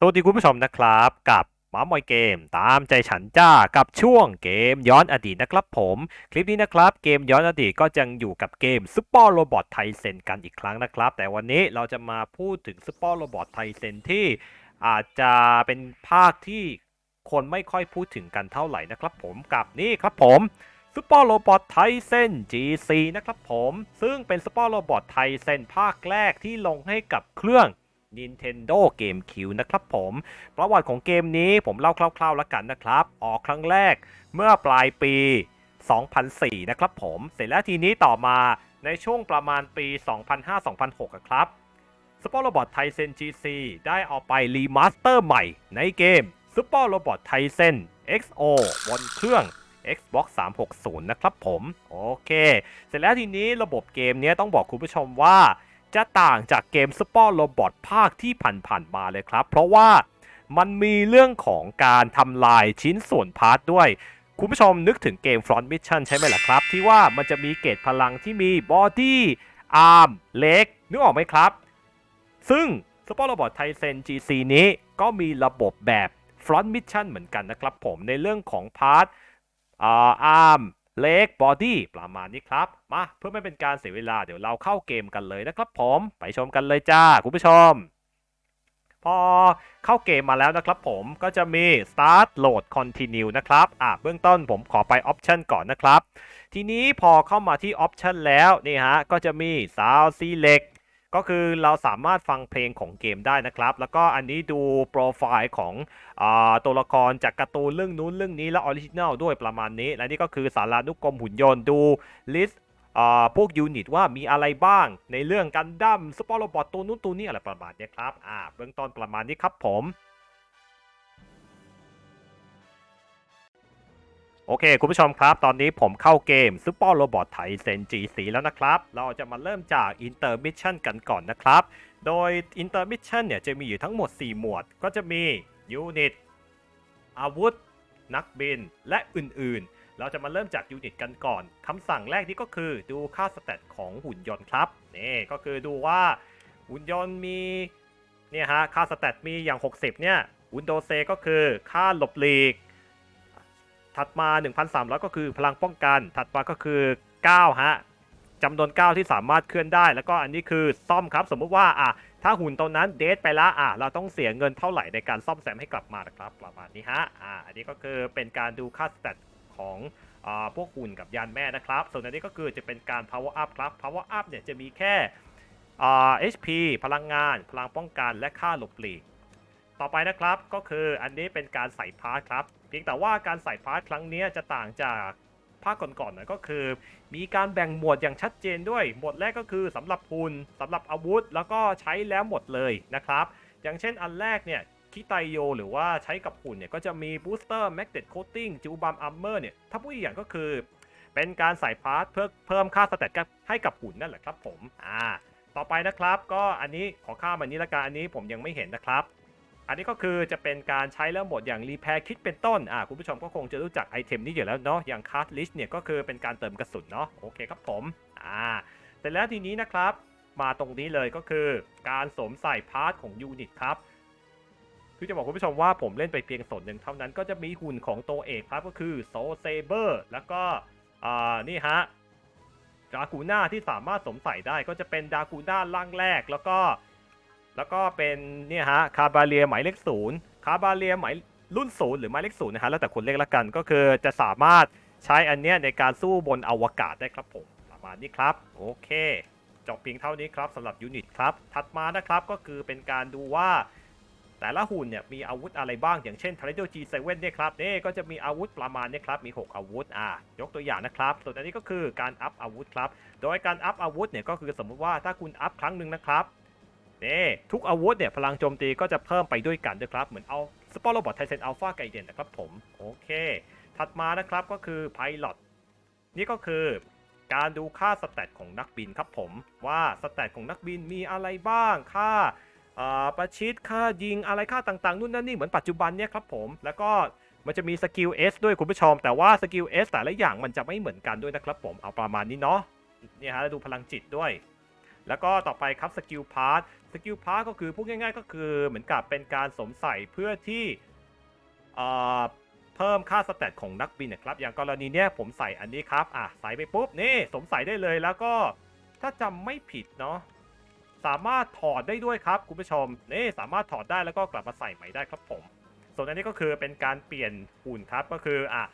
สวัสดีคุณผู้ชมนะครับกับหมามอยเกม ตามใจฉันจ้ากับช่วงเกมย้อนอดีตนะครับผม คลิปนี้นะครับเกมย้อนอดีตก็ยังอยู่กับเกมซุปเปอร์โรบอทไทเซนกันอีกครั้งนะครับ แต่วันนี้เราจะมาพูดถึงซุปเปอร์โรบอทไทเซนที่อาจจะเป็นภาคที่คนไม่ค่อยพูดถึงกันเท่าไหร่นะครับผมกับนี่ครับผมซุปเปอร์โรบอทไทเซน GC นะครับผม ซึ่งเป็นซุปเปอร์โรบอทไทเซนภาคแรกที่ลงให้กับเครื่อง Nintendo GameCube นะครับผม ประวัติของเกมนี้ผมเล่าคร่าวๆแล้วกันนะครับ ออกครั้งแรกเมื่อปลายปี 2004 นะครับผม เสร็จแล้วทีนี้ต่อมาในช่วงประมาณปี 2005-2006 ครับ Super Robot Tyson GC ได้เอาไปรีมาสเตอร์ใหม่ในเกม Super Robot Tyson XO บนเครื่อง Xbox 360 นะครับผม โอเค เสร็จแล้วทีนี้ระบบเกมนี้ต้องบอกคุณผู้ชมว่า จะต่างจากเกม Super Robot ภาคที่ผ่านๆมาเลยครับ เพราะว่ามันมีเรื่องของการทำลายชิ้นส่วนพาร์ทด้วย คุณผู้ชมนึกถึงเกม Front Mission ใช่ไหมล่ะครับ ที่ว่ามันจะมีเกรดพลังที่มีบอดี้อาร์มเล็กนึกออกไหมครับ ซึ่ง Super Robot Tyson GC นี้ก็มีระบบแบบ Front Mission เหมือนกันนะครับผมในเรื่องของพาร์ทอาร์ม เล็กบอดี้ประมาณนี้ครับ มาเพื่อไม่เป็นการเสียเวลาเดี๋ยวเราเข้าเกมกันเลยนะครับผมไปชมกันเลยจ้าคุณผู้ชม พอเข้าเกมมาแล้วนะครับผมก็จะมี start load continue นะครับอะเบื้องต้นผมขอไป option ก่อนนะครับ ทีนี้พอเข้ามาที่ option แล้วนี่ฮะก็จะมี sound select ก็คือเราสามารถฟังเพลงของเกมได้นะครับ แล้วก็อันนี้ดูโปรไฟล์ของอตัวละครจากการ์ตูนเรื่องนู้นเรื่องนี้และออริจินัลด้วยประมาณนี้ และนี่ก็คือสารานุกรมหุ่นยนต์ดูลิสต์พวกยูนิตว่ามีอะไรบ้างในเรื่องกันดั้มสปอร์โรบอตตัวนู้นตัวนี้อะไรประมาณนี้ครับอ่าเบื้องต้นประมาณนี้ครับผม โอเค คุณผู้ชมครับ ตอนนี้ผมเข้าเกม Super Robot Thai Sen G4 แล้วนะครับ เราจะมาเริ่มจาก Intermission กันก่อนนะครับ โดย Intermission เนี่ยจะมีอยู่ทั้งหมด 4 หมวด ก็จะมียูนิตอาวุธ นักบิน และอื่นๆ เราจะมาเริ่มจากยูนิตกันก่อนคำสั่งแรกนี้ก็คือดูค่าสเตตของหุ่นยนต์ครับ นี่ก็คือดูว่าหุ่นยนต์มีเนี่ยฮะค่าสเตตมีอย่าง 60 เนี่ย Windows C ก็คือค่าหลบหลีก ถัดมา 1,300 ก็คือพลังป้องกัน ถัดมาก็คือ 9 ฮะจำนวน 9 ที่สามารถเคลื่อนได้ แล้วก็อันนี้คือซ่อมครับ สมมุติว่าอะถ้าหุ่นตัวนั้นเดทไปแล้วอะเราต้องเสียเงินเท่าไหร่ในการซ่อมแซมให้กลับมานะครับ ประมาณนี้ฮะอ่าอันนี้ก็คือเป็นการดูค่าสเตตของอ่าพวกหุ่นกับยานแม่นะครับ ส่วนอันนี้ก็คือจะเป็นการ power up ครับ power up เนี่ยจะมีแค่อ่า HP พลังงาน พลังป้องกัน และค่าหลบหลีก ต่อไปนะครับก็คืออันนี้เป็นการใส่พาร์ทครับ เพียงแต่ว่าการใส่พาร์ทครั้งนี้จะต่างจากภาคก่อนๆหน่อยก็คือ มีการแบ่งหมวดอย่างชัดเจนด้วย หมวดแรกก็คือสำหรับหุ่นสำหรับอาวุธ แล้วก็ใช้แล้วหมดเลยนะครับ อย่างเช่นอันแรกเนี่ยคิไตโยหรือว่าใช้กับหุ่นเนี่ยก็จะมีบูสเตอร์แมกเนตโคตติ้งจูบัมอัมเมอร์เนี่ยถ้าพูดอีกอย่างก็คือ เป็นการใส่พาร์ทเพื่อเพิ่มค่าสเตตให้กับหุ่นนั่นแหละครับผมอ่าต่อไปนะครับ ก็อันนี้ขอข้ามอันนี้ละกันอันนี้ผมยังไม่เห็นนะครับ อันนี้ก็คือจะเป็นการใช้แล้วหมดอย่างรีแพร์คิดเป็นต้นอ่าคุณผู้ชมก็คงจะรู้จักไอเทมนี้อยู่แล้วเนาะอย่างคาร์ดลิสเนี่ยก็คือเป็นการเติมกระสุนเนาะโอเคครับผมอ่าเสร็จแล้วทีนี้นะครับ มาตรงนี้เลยก็คือการสวมใส่พาร์ทของยูนิตครับคือจะบอกคุณผู้ชมว่าผมเล่นไปเพียงส่วนหนึ่งเท่านั้นก็จะมีหุ่นของตัวเอกครับก็คือโซเซเบอร์แล้วก็อ่านี่ฮะดากูน่าที่สามารถสวมใส่ได้ก็จะเป็นดากูน่าร่างแรกแล้วก็ แล้วก็เป็นเนี่ยฮะคาบาเลียหมายเลขศูนย์คาบาเลียหมายรุ่นศูนย์หรือหมายเลขศูนย์นะฮะแล้วแต่คนเรียกละกันก็คือจะสามารถใช้อันเนี้ยในการสู้บนอวกาศได้ครับผมประมาณนี้ครับ โอเคจบเพียงเท่านี้ครับสำหรับยูนิตครับ ถัดมานะครับก็คือเป็นการดูว่าแต่ละหุ่นเนี่ยมีอาวุธอะไรบ้างอย่างเช่น t r a d o G7 เซเว่นเนี่ยครับนี่ก็จะมีอาวุธประมาณเนี่ยครับมี 6 อาวุธอ่ายกตัวอย่างนะครับ ส่วนอันนี้ก็คือการอัพอาวุธครับ โดยการอัพอาวุธเนี่ยก็คือสมมุติว่าถ้าคุณอัพครั้งหนึ่งนะครับ นี่ทุกอาวุธเนี่ยพลังโจมตีก็จะเพิ่มไปด้วยกันด้วยครับ เหมือนเอาสปอร์โรบอทไทเซนอัลฟาไกเดนนะครับผม โอเค ถัดมานะครับก็คือไพลอตนี่ก็คือการดูค่าสแตทของนักบินครับผม ว่าสแตทของนักบินมีอะไรบ้างค่าประชิดค่ายิงอะไรค่าต่างๆนู่นนั่นนี่เหมือนปัจจุบันเนี่ยครับผม แล้วก็มันจะมีสกิล S ด้วยคุณผู้ชม แต่ว่าสกิล S แต่ละอย่างมันจะไม่เหมือนกันด้วยนะครับผมเอาประมาณนี้เนาะเนี่ยฮะแล้วดูพลังจิตด้วย แล้วก็ต่อไปครับสกิลพาร์ทสกิลพาร์ทก็คือพูดง่ายๆ ก็คือเหมือนกับเป็นการสวมใส่เพื่อที่เอ่อเพิ่มค่าสเตตของนักบินนะครับ อย่างกรณีเนี้ยผมใส่อันนี้ครับอะใส่ไปปุ๊บนี่สวมใส่ได้เลยแล้วก็ถ้าจำไม่ผิดเนาะสามารถถอดได้ด้วยครับคุณผู้ชมนี่สามารถถอดได้แล้วก็กลับมาใส่ใหม่ได้ครับผม ส่วนอันนี้ก็คือเป็นการเปลี่ยนหุ่นครับก็คืออะ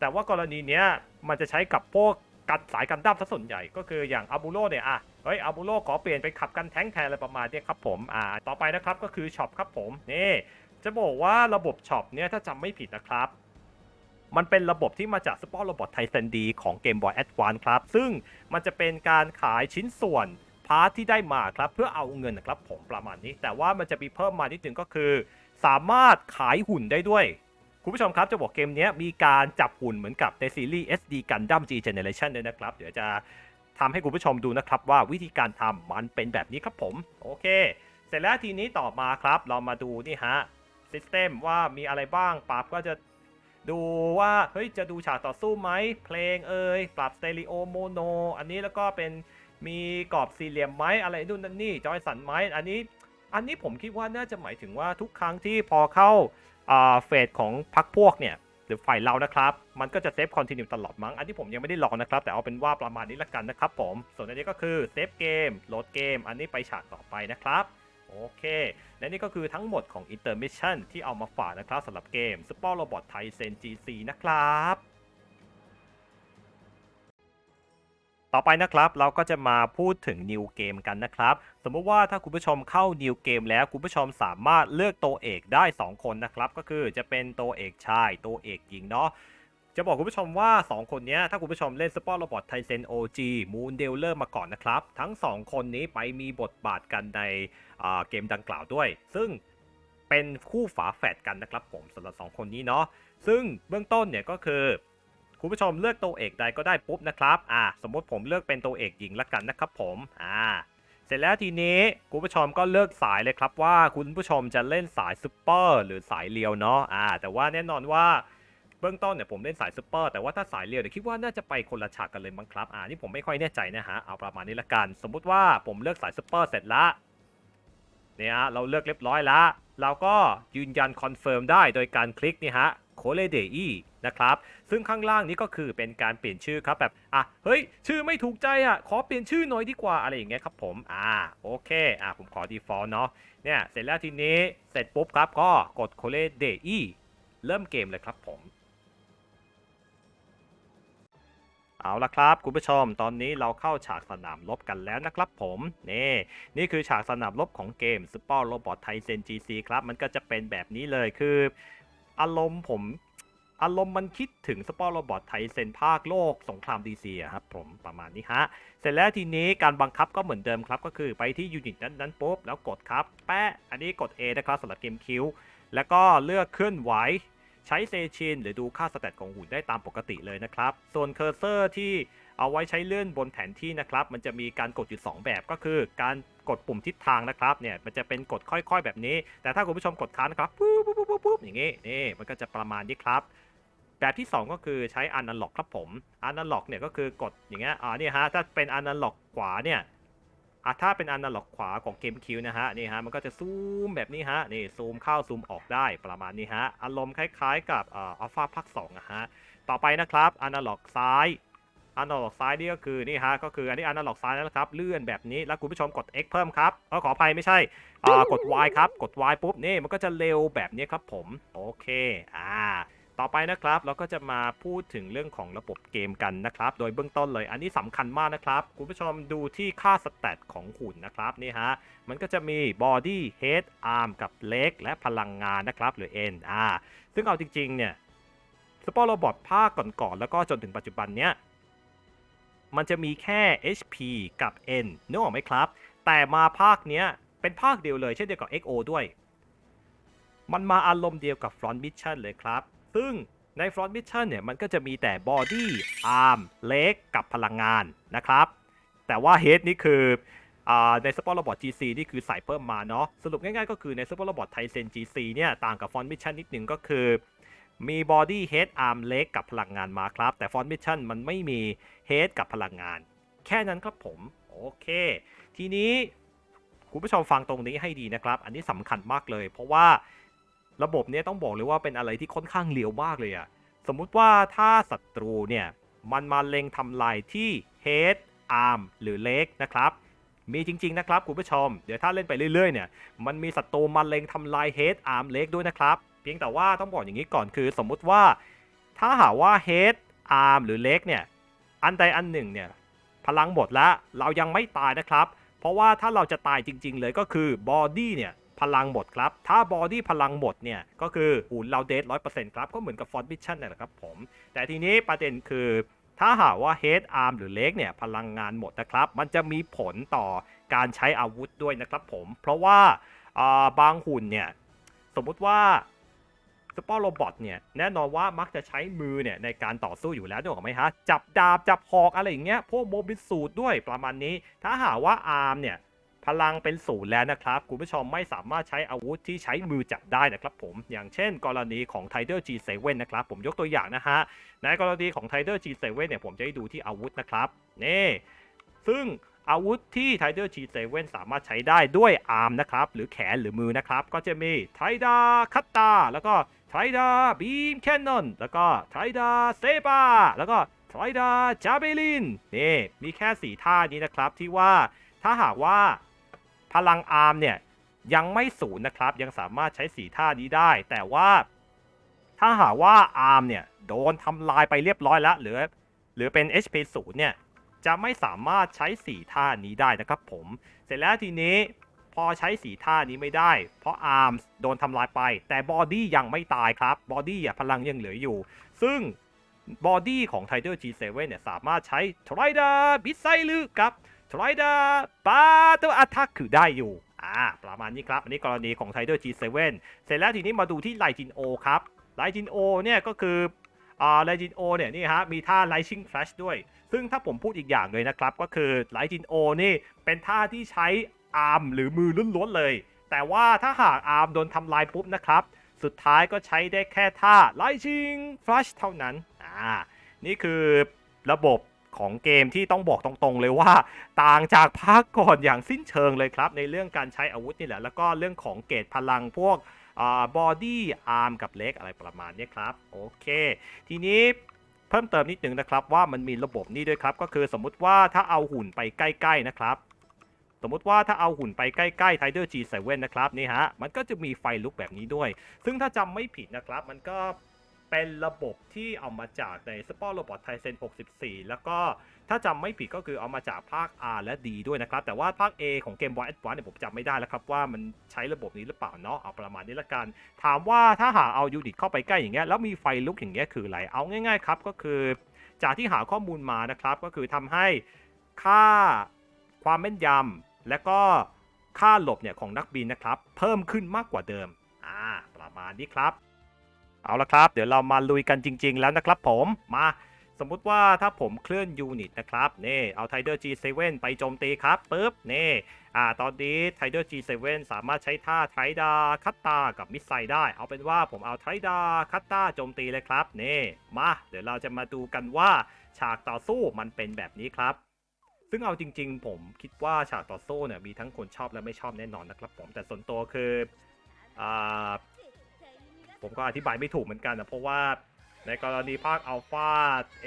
แต่ว่ากรณีเนี้ยมันจะใช้กับพวก กันสายกันดั้มซะส่วนใหญ่ก็คืออย่างอาบูโรเนี่ยอะเฮ้ยอาบูโรขอเปลี่ยนไปขับกันแท้งแทนอะไรประมาณนี้ครับผมอ่าต่อไปนะครับก็คือช็อปครับผมนี่จะบอกว่าระบบช็อปเนี่ยถ้าจำไม่ผิดนะครับ มันเป็นระบบที่มาจาก Sport Robot t i z e n D ของ Game Boy Advance ครับ ซึ่งมันจะเป็นการขายชิ้นส่วนพาร์ทที่ได้มาครับ เพื่อเอาเงินนะครับผมประมาณนี้ แต่ว่ามันจะมีเพิ่มมานิดนึงก็คือ สามารถขายหุ่นได้ด้วย คุณผู้ชมครับจะบอกเกมนี้มีการจับหุ่นเหมือนกับในซีรีส์ SD Gundam G Generation ด้วยนะครับ เดี๋ยวจะทำให้คุณผู้ชมดูนะครับว่าวิธีการทำมันเป็นแบบนี้ครับผม โอเค เสร็จแล้วทีนี้ต่อมาครับ เรามาดูนี่ฮะซิสเต็มว่ามีอะไรบ้างปรับก็จะดูว่าเฮ้ยจะดูฉากต่อสู้ไหมเพลงเอ่ยปรับสเตอริโอโมโนอันนี้แล้วก็เป็นมีกรอบสี่เหลี่ยมไหมอะไรนู่นนั่นนี่จอยสันไหมอันนี้ อันนี้ผมคิดว่าน่าจะหมายถึงว่าทุกครั้งที่พอเข้า เฟสของพักพวกเนี่ยหรือฝ่ายเรานะครับ มันก็จะเซฟคอนติเนียตลอดมั้ง อันที่ผมยังไม่ได้ลองนะครับ แต่เอาเป็นว่าประมาณนี้ละกันนะครับผม ส่วนอันนี้ก็คือเซฟเกมโหลดเกม อันนี้ไปฉากต่อไปนะครับโอเค และนี่ก็คือทั้งหมดของ Intermission ที่เอามาฝากนะครับสำหรับเกม Super Robot Thai Sen GC นะครับ ต่อไปนะครับเราก็จะมาพูดถึง New Game กันนะครับ สมมติว่าถ้าคุณผู้ชมเข้า New Game แล้วคุณผู้ชมสามารถเลือกตัวเอกได้ 2 คนนะครับ ก็คือจะเป็นตัวเอกชาย ตัวเอกหญิงเนาะจะบอกคุณผู้ชมว่า 2 คนนี้ถ้าคุณผู้ชมเล่น Sport Robot t i z e n OG Moon d e a l e r มาก่อนนะครับ ทั้ง 2 คนนี้ไปมีบทบาทกันในเกมดังกล่าวด้วย ซึ่งเป็นคู่ฝาแฝดกันนะครับผมสำหรับ 2 คนนี้เนาะซึ่งเบื้องต้นเนี่ยก็คือ คุณผู้ชมเลือกตัวเอกใดก็ได้ปุ๊บนะครับ อ่า สมมติผมเลือกเป็นตัวเอกหญิงละกันนะครับผม อ่า เสร็จแล้วทีนี้คุณผู้ชมก็เลือกสายเลยครับว่าคุณผู้ชมจะเล่นสายซูเปอร์หรือสายเรียวเนาะ อ่า แต่ว่าแน่นอนว่าเบื้องต้นเนี่ยผมเล่นสายซูเปอร์แต่ว่าถ้าสายเรียวเนี่ยคิดว่าน่าจะไปคนละฉากกันเลยมั้งครับ อ่านี่ผมไม่ค่อยแน่ใจนะฮะ เอาประมาณนี้ละกัน สมมุติว่าผมเลือกสายซูเปอร์เสร็จละเนี่ยเราเลือกเรียบร้อยล้วเราก็ยืนยันคอนเฟิร์มได้โดยการคลิกนี่ฮะโคเลเดอี นะครับ ซึ่งข้างล่างนี้ก็คือเป็นการเปลี่ยนชื่อครับแบบอะเฮ้ย ชื่อไม่ถูกใจอะขอเปลี่ยนชื่อหน่อยดีกว่าอะไรอย่างเงี้ยครับผมอ่าโอเคอ่าผมขอ default เนาะเนี่ยเสร็จแล้วทีนี้เสร็จปุ๊บครับก็กดโคเลเดอีเริ่มเกมเลยครับผมเอาละครับคุณผู้ชมตอนนี้เราเข้าฉากสนามรบกันแล้วนะครับผมนี่นี่คือฉากสนามรบของเกม Super Robot t i z e n GC ครับ มันก็จะเป็นแบบนี้เลยคือ อารมณ์ผม อารมณ์มันคิดถึง Super Robot t i z e n ภาคโลกสงคราม DC อะครับผมประมาณนี้ฮะ เสร็จแล้วทีนี้การบังคับก็เหมือนเดิมครับ ก็คือไปที่ยูนิตนั้นๆปุ๊บแล้วกดครับแปะอันนี้กด A นะครับสำหรับเกมคิวแล้วก็เลือกเคลื่อนไหวใช้เซชินหรือดูค่าสแตทของหุ่นได้ตามปกติเลยนะครับ ส่วนเคอร์เซอร์ที่เอาไว้ใช้เลื่อนบนแผนที่นะครับ มันจะมีการกดอยู่ 2 แบบก็คือ การกดปุ่มทิศทางนะครับเนี่ยมันจะเป็นกดค่อยๆแบบนี้ แต่ถ้าคุณผู้ชมกดค้างนะครับปุ๊บปุ๊บปุ๊บปุ๊บอย่างงี้นี่มันก็จะประมาณนี้ครับ แบบที่ 2 ก็คือใช้อนาล็อกครับผมอนาล็อกเนี่ยก็คือกดอย่างเงี้ยอ่านี่ฮะถ้าเป็นอนาล็อกขวาเนี่ยอะถ้าเป็นอนาล็อกขวาของเกมคิวนะฮะนี่ฮะมันก็จะซูมแบบนี้ฮะนี่ซูมเข้าซูมออกได้ประมาณนี้ฮะอารมณ์คล้ายๆ กับอ่ออัลฟาภาคสองนะฮะต่อไปนะครับอนาล็อกซ้ายอนาล็อกซ้ายนี่ก็คือนี่ฮะก็คืออันนี้อนาล็อกซ้ายนะครับเลื่อนแบบนี้แล้วคุณผู้ชมกด X เพิ่มครับเออขออภัยไม่ใช่อ่ากด Y ครับกด Y ปุ๊บนี่มันก็จะเร็วแบบนี้ครับผมโอเคอ่า ต่อไปนะครับเราก็จะมาพูดถึงเรื่องของระบบเกมกันนะครับ โดยเบื้องต้นเลย อันนี้สำคัญมากนะครับ คุณผู้ชมดูที่ค่าสแตทของหุ่นนะครับนี่ฮะมันก็จะมี body head arm กับ leg และพลังงานนะครับหรือ n อ่าซึ่งเอาจริงๆเนี่ยสปอร์โรบอทภาคก่อนๆแล้วก็จนถึงปัจจุบันเนี้ยมันจะมีแค่ HP กับ N นึกออกไหมครับ แต่มาภาคเนี้ยเป็นภาคเดียวเลยเช่นเดียวกับ XO ด้วย มันมาอารมณ์เดียวกับ Front Mission เลยครับ ซึ่งใน Front Mission เนี่ยมันก็จะมีแต่ Body Arm Leg กับพลังงานนะครับ แต่ว่า Head นี่คืออใน Sport Robot GC นี่คือใส่เพิ่มมาเนาะสรุปง่ายๆก็คือใน Sport Robot t i z e n GC เนี่ยต่างกับ Front Mission นิดนึงก็คือ มี Body Head Arm Leg กับพลังงานมาครับ แต่ Front Mission มันไม่มี Head กับพลังงาน แค่นั้นครับผมโอเค ทีนี้คุณผู้ชมฟังตรงนี้ให้ดีนะครับ อันนี้สำคัญมากเลย เพราะว่า ระบบเนี้ยต้องบอกเลยว่าเป็นอะไรที่ค่อนข้างเลียวมากเลยอะสมมุติว่าถ้าศัตรูเนี่ยมันมาเล็งทำลายที่ head arm หรือ leg นะครับ มีจริง ๆ นะครับคุณผู้ชม เดี๋ยวถ้าเล่นไปเรื่อยๆเนี่ยมันมีศัตรูมาเล็งทำลาย head arm leg ด้วยนะครับ เพียงแต่ว่าต้องบอกอย่างนี้ก่อนคือ สมมุติว่า ถ้าหาว่า head arm หรือ leg เนี่ยอันใดอันหนึ่งเนี่ยพลังหมดแล้วเรายังไม่ตายนะครับ เพราะว่าถ้าเราจะตายจริง ๆ เลยก็คือ body เนี่ย พลังหมดครับ ถ้า body พลังหมดเนี่ย ก็คือหุ่นเราเดทร้อยเปอร์เซ็นต์ครับ ก็เหมือนกับ f o r t mission นั่แหละครับผม แต่ทีนี้ประเด็นคือ ถ้าหากว่า head arm หรือ leg เนี่ยพลังงานหมดนะครับ มันจะมีผลต่อการใช้อาวุธด้วยนะครับผม เพราะว่าอ่าบางหุ่นเนี่ย สมมุติว่าสปอร์โรบอทเนี่ยแน่นอนว่ามักจะใช้มือเนี่ยในการต่อสู้อยู่แล้วถูกไหมฮะ จับดาบจับหอกอะไรอย่างเงี้ยพวกโมบิสูดด้วยประมาณนี้ ถ้าหากว่าอาร์มเนี่ย พลังเป็นศูนย์แล้วนะครับ คุณผู้ชมไม่สามารถใช้อาวุธที่ใช้มือจับได้นะครับผม อย่างเช่น กรณีของ t i เ e r G7 นะครับ ผมยกตัวอย่างนะฮะ ในกรณีของ t i เ e r G7 เนี่ย ผมจะให้ดูที่อาวุธนะครับ นี่ ซึ่งอาวุธที่ t i เ e r G7 สามารถใช้ได้ด้วยอาร์มนะครับ หรือแขนหรือมือนะครับ ก็จะมีไทดาคัตตาแล้วก็ไทดาบีมแคนนอนแล้วก็ไทดาเซบาแล้วก็ไทดาจาเบลินนี่มีแค่4ท่านี้นะครับที่ว่าถ้าหากว่า พลังอาร์มเนี่ยยังไม่ศูนย์นะครับ ยังสามารถใช้สีท่านี้ได้ แต่ว่าถ้าหากว่าอาร์มเนี่ยโดนทำลายไปเรียบร้อยแล้วหรือหรือเป็น HP 0เนี่ยจะไม่สามารถใช้สีท่านี้ได้นะครับผม เสร็จแล้วทีนี้พอใช้สีท่านี้ไม่ได้ เพราะอาร์มโดนทำลายไป แต่บอดี้ยังไม่ตายครับบอดี้พลังยังเหลืออยู่ ซึ่งบอดี้ของ t i เ e r G7 เนี่ยสามารถใช้ทร i ดาบิไซลือกับ ทร i ดาบาตัวอัทักคือได้อยู่อ่าประมาณนี้ครับ อันนี้กรณีของ t i เ e r G7 เสร็จแล้วทีนี้มาดูที่ไลจินโอครับไลจินโอเนี่ยก็คืออ่าไลจินโอเนี่ยนี่ฮะมีท่า Lightning Flash ด้วย ซึ่งถ้าผมพูดอีกอย่างเลยนะครับ ก็คือไลจินโอนี่เป็นท่าที่ใช้อาร์มหรือมือล้วนๆเลย แต่ว่าถ้าหากอาร์มโดนทำลายปุ๊บนะครับ สุดท้ายก็ใช้ได้แค่ท่า Lightning Flash เท่านั้นอ่านี่คือระบบ ของเกมที่ต้องบอกตรงๆ เลยว่า ต่างจากภาคก่อนอย่างสิ้นเชิงเลยครับ ในเรื่องการใช้อาวุธนี่แหละ แล้วก็เรื่องของเกรดพลังพวกบอดี้อาร์มกับเล็กอะไรประมาณนี้ครับ โอเค ทีนี้เพิ่มเติมนิดนึงนะครับว่ามันมีระบบนี้ด้วยครับ ก็คือสมมุติว่าถ้าเอาหุ่นไปใกล้ ๆ นะครับสมมติว่าถ้าเอาหุ่นไปใกล้ๆ Tiger G7 นะครับนี่ฮะ มันก็จะมีไฟลุกแบบนี้ด้วย ซึ่งถ้าจำไม่ผิดนะครับ มันก็ เป็นระบบที่เอามาจากใน Sport Robot Tyson 64 แล้วก็ถ้าจำไม่ผิดก็คือเอามาจากภาค R และ D ด้วยนะครับ แต่ว่าภาค A ของเกม Boy Advance เนี่ยผมจำไม่ได้แล้วครับว่ามันใช้ระบบนี้หรือเปล่าเนาะเอาประมาณนี้ละกัน ถามว่าถ้าหากเอายูนิตเข้าไปใกล้อย่างเงี้ยแล้วมีไฟลุกอย่างเงี้ยคืออะไรเอาง่ายๆครับก็คือ จากที่หาข้อมูลมานะครับ ก็คือทำให้ค่าความแม่นยำและก็ค่าหลบเนี่ยของนักบินนะครับ เพิ่มขึ้นมากกว่าเดิม อ่า ประมาณนี้ครับ เอาละครับ เดี๋ยวเรามาลุยกันจริง ๆ แล้วนะครับผมมาสมมุติว่าถ้าผมเคลื่อนยูนิตนะครับนี่เอาไทเดอร์ G7 ไปโจมตีครับปุ๊บนี่อ่าตอนนี้ไทเดอร์ G7 สามารถใช้ท่าไทดาคัตตากับมิสไซได้ เอาเป็นว่าผมเอาไทดาคัตตาโจมตีเลยครับนี่มาเดี๋ยวเราจะมาดูกันว่าฉากต่อสู้มันเป็นแบบนี้ครับ ซึ่งเอาจริง ๆ ผมคิดว่าฉากต่อสู้เนี่ยมีทั้งคนชอบและไม่ชอบแน่นอนนะครับผมแต่ส่วนตัวคืออ่า ผมก็อธิบายไม่ถูกเหมือนกันนะเพราะว่าในกรณีภาคอัลฟา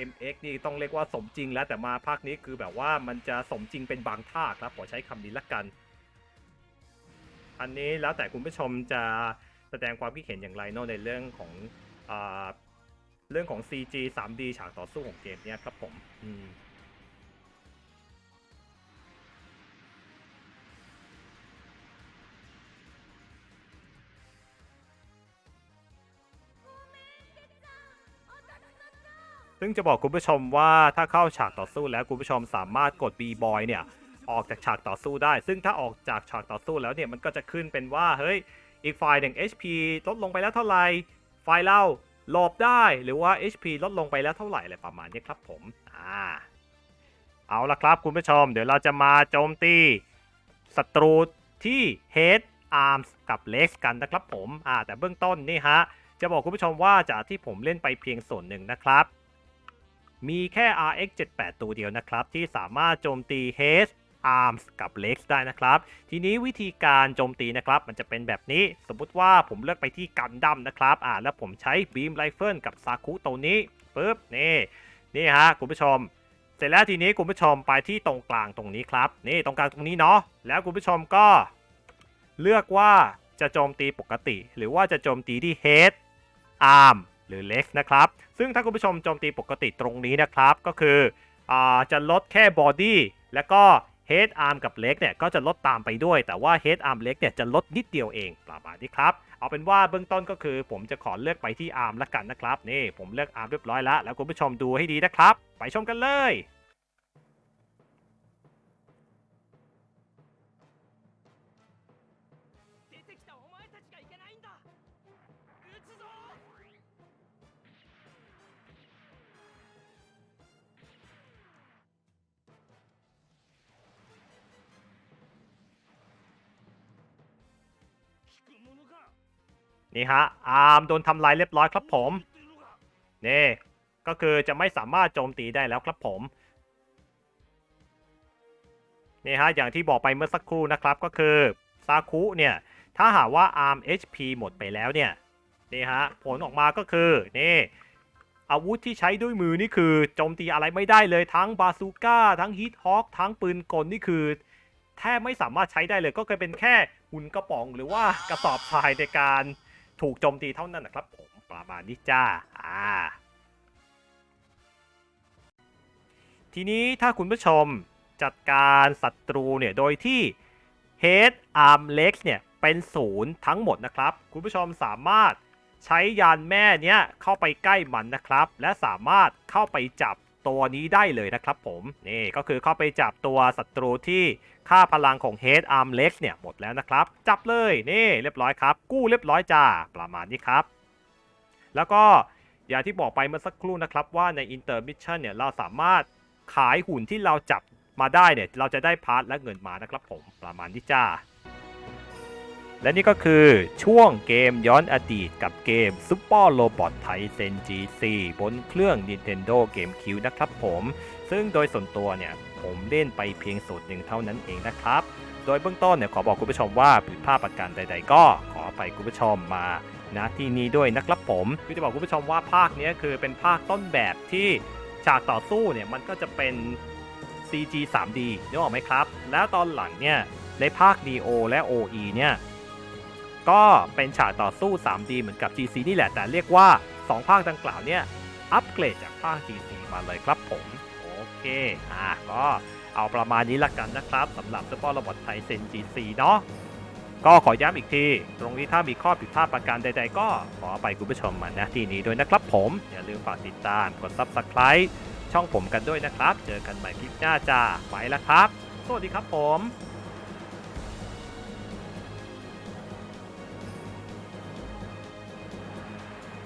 MX นี่ต้องเรียกว่าสมจริงแล้วแต่มาภาคนี้คือแบบว่ามันจะสมจริงเป็นบางท่าครับขอใช้คำนี้ละกัน อันนี้แล้วแต่คุณผู้ชมจะแสดงความคิดเห็นอย่างไรเนอะในเรื่องของอเรื่องของ CG 3D ฉากต่อสู้ของเกมเนี้ยครับผม อืม ซึ่งจะบอกคุณผู้ชมว่าถ้าเข้าฉากต่อสู้แล้วคุณผู้ชมสามารถกด B boy เนี่ยออกจากฉากต่อสู้ได้ ซึ่งถ้าออกจากฉากต่อสู้แล้วเนี่ยมันก็จะขึ้นเป็นว่าเฮ้ยอีกฝ่ายหนึ่ง HP ลดลงไปแล้วเท่าไหร่ฝ่ายเราหลบได้หรือว่า HP ลดลงไปแล้วเท่าไหร่อะไรประมาณนี้ครับผมอ่าเอาละครับคุณผู้ชม เดี๋ยวเราจะมาโจมตีศัตรูที่ Head Arms กับ Legs กันนะครับผมอ่าแต่เบื้องต้นนี่ฮะจะบอกคุณผู้ชมว่าจากที่ผมเล่นไปเพียงส่วนหนึ่งนะครับ มีแค่ RX 78ตัวเดียวนะครับ ที่สามารถโจมตี H Arms กับ Legs ได้นะครับ ทีนี้วิธีการโจมตีนะครับ มันจะเป็นแบบนี้ สมมุติว่าผมเลือกไปที่กันดั้มนะครับอ่าแล้วผมใช้ Beam Rifle กับซาคุตัวนี้ปุ๊บนี่นี่ฮะคุณผู้ชม เสร็จแล้วทีนี้คุณผู้ชมไปที่ตรงกลางตรงนี้ครับ นี่ตรงกลางตรงนี้เนาะแล้วคุณผู้ชมก็เลือกว่าจะโจมตีปกติ หรือว่าจะโจมตีที่ Head Arm หรือ Leg นะครับ ซึ่งถ้าคุณผู้ชมโจมตีปกติตรงนี้นะครับ ก็คืออจะลดแค่ Body แล้วก็ Head Arm กับ Leg เนี่ยก็จะลดตามไปด้วย แต่ว่า Head Arm Leg เนี่ยจะลดนิดเดียวเองประมาณนี้ครับ เอาเป็นว่าเบื้องต้นก็คือผมจะขอเลือกไปที่ Arm ละกันนะครับ นี่ผมเลือก Arm เรียบร้อยแล้ว แล้วคุณผู้ชมดูให้ดีนะครับ ไปชมกันเลย นี่ฮะ Arm โดนทำลายเรียบร้อยครับผมนี่ก็คือจะไม่สามารถโจมตีได้แล้วครับผมนี่ฮะอย่างที่บอกไปเมื่อสักครู่นะครับก็คือซาคุเนี่ยถ้าหากว่า ARM HP หมดไปแล้วเนี่ยนี่ฮะผลออกมาก็คือนี่อาวุธที่ใช้ด้วยมือนี่คือโจมตีอะไรไม่ได้เลยทั้งบาซูก้าทั้งฮิตฮอคทั้งปืนกลนี่คือ แทบไม่สามารถใช้ได้เลยก็เคยเป็นแค่หุ่นกระป๋องหรือว่ากระสอบทรายในการ ถูกโจมตีเท่านั้นนะครับผมประมาณนี้จ้าอ่าทีนี้ถ้าคุณผู้ชมจัดการศัตรูเนี่ยโดยที่ Head Arm Legs เนี่ยเป็นศูนย์ทั้งหมดนะครับ คุณผู้ชมสามารถใช้ยานแม่เนี้ยเข้าไปใกล้มันนะครับ และสามารถเข้าไปจับตัวนี้ได้เลยนะครับผมนี่ก็คือเข้าไปจับตัวศัตรูที่ ค่าพลังของ Head Arm Leg เนี่ยหมดแล้วนะครับ จับเลยนี่เรียบร้อยครับ กู้เรียบร้อยจ้าประมาณนี้ครับ แล้วก็อย่างที่บอกไปเมื่อสักครู่นะครับว่าใน Intermission เนี่ยเราสามารถขายหุ่นที่เราจับมาได้เนี่ยเราจะได้พาร์ทและเงินมานะครับผมประมาณนี้จ้า และนี่ก็คือช่วงเกมย้อนอดีตกับเกม Super Robot Tyson G4 บนเครื่อง Nintendo GameCube นะครับผม ซึ่งโดยส่วนตัวเนี่ย ผมเล่นไปเพียงสูตรหนึ่งเท่านั้นเองนะครับ โดยเบื้องต้นเนี่ยขอบอกคุณผู้ชมว่าผิดพลาดประการใด ๆ ก็ขอไปคุณผู้ชมมาณที่นี้ด้วยนะครับผมคือจะบอกคุณผู้ชมว่าภาคเนี้ยคือเป็นภาคต้นแบบที่ฉากต่อสู้เนี่ยมันก็จะเป็น CG 3D นึกออกไหมครับ แล้วตอนหลังเนี่ยในภาค Neo และ OE เนี่ยก็เป็นฉากต่อสู้ 3D เหมือนกับ GC นี่แหละแต่เรียกว่า 2 ภาคดังกล่าวเนี่ยอัปเกรดจากภาค GC มาเลยครับผม เคอะก็เอาประมาณนี้ละกันนะครับสำหรับ Super Robot Tyson GC เนาะก็ขอย้ำอีกที ตรงนี้ถ้ามีข้อผิดพลาดประการใดๆ ก็ขอไปคุณผู้ชมมาณที่นี้ด้วยนะครับผม อย่าลืมฝากติดตามกด Subscribe ช่องผมกันด้วยนะครับ เจอกันใหม่คลิปหน้าจ้าไปแล้วครับ สวัสดีครับผม